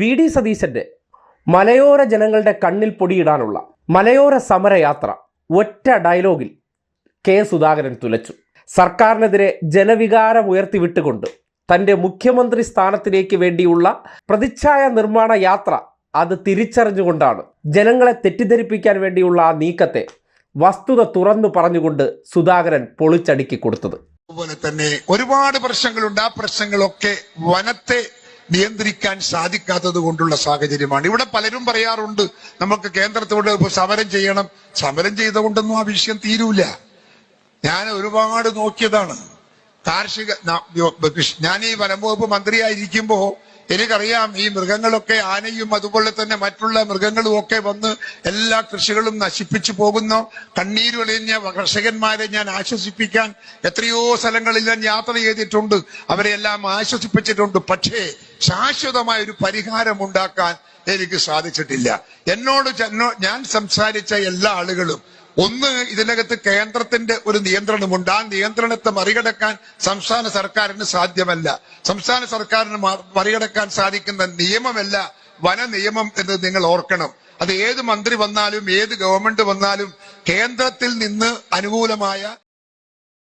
V D സതീശന്റെ മലയോര ജനങ്ങളുടെ കണ്ണിൽ പൊടിയിടാനുള്ള മലയോര സമരയാത്ര ഒറ്റ ഡയലോഗിൽ കെ സുധാകരൻ തുലച്ചു. സർക്കാരിനെതിരെ ജനവികാരം ഉയർത്തിവിട്ടുകൊണ്ട് തന്റെ മുഖ്യമന്ത്രി സ്ഥാനത്തിലേക്ക് വേണ്ടിയുള്ള പ്രതിച്ഛായ നിർമ്മാണ യാത്ര അത് തിരിച്ചറിഞ്ഞുകൊണ്ടാണ് ജനങ്ങളെ തെറ്റിദ്ധരിപ്പിക്കാൻ വേണ്ടിയുള്ള ആ നീക്കത്തെ വസ്തുത തുറന്നു പറഞ്ഞുകൊണ്ട് സുധാകരൻ പൊളിച്ചടുക്കി കൊടുത്തത്. അതുപോലെ തന്നെ ഒരുപാട് പ്രശ്നങ്ങളുണ്ട്. ആ പ്രശ്നങ്ങളൊക്കെ വനത്തെ നിയന്ത്രിക്കാൻ സാധിക്കാത്തത് കൊണ്ടുള്ള സാഹചര്യമാണ്. ഇവിടെ പലരും പറയാറുണ്ട് നമുക്ക് കേന്ദ്രത്തോട് സമരം ചെയ്യണം. സമരം ചെയ്തുകൊണ്ടൊന്നും ആ വിഷയം തീരൂല. ഞാൻ ഒരുപാട് നോക്കിയതാണ്. കാർഷിക ഞാൻ ഈ വനംവകുപ്പ് മന്ത്രിയായിരിക്കുമ്പോ എനിക്കറിയാം ഈ മൃഗങ്ങളൊക്കെ ആനയും അതുപോലെ തന്നെ മറ്റുള്ള മൃഗങ്ങളും ഒക്കെ വന്ന് എല്ലാ കൃഷികളും നശിപ്പിച്ചു പോകുന്നു. കണ്ണീരൊളിഞ്ഞ കർഷകന്മാരെ ഞാൻ ആശ്വസിപ്പിക്കാൻ എത്രയോ സ്ഥലങ്ങളിൽ ഞാൻ യാത്ര ചെയ്തിട്ടുണ്ട്. അവരെ എല്ലാം ആശ്വസിപ്പിച്ചിട്ടുണ്ട്. പക്ഷേ ശാശ്വതമായ ഒരു പരിഹാരം ഉണ്ടാക്കാൻ എനിക്ക് സാധിച്ചിട്ടില്ല. എന്നോട് ഞാൻ സംസാരിച്ച എല്ലാ ആളുകളും ഒന്ന് ഇതിനകത്ത് കേന്ദ്രത്തിന്റെ ഒരു നിയന്ത്രണമുണ്ട്. ആ നിയന്ത്രണത്തെ മറികടക്കാൻ സംസ്ഥാന സർക്കാരിന് സാധ്യമല്ല. സംസ്ഥാന സർക്കാരിന് മറികടക്കാൻ സാധിക്കുന്ന നിയമമല്ല വന നിയമം എന്ന് നിങ്ങൾ ഓർക്കണം. അത് ഏത് മന്ത്രി വന്നാലും ഏത് ഗവൺമെന്റ് വന്നാലും കേന്ദ്രത്തിൽ നിന്ന് അനുകൂലമായ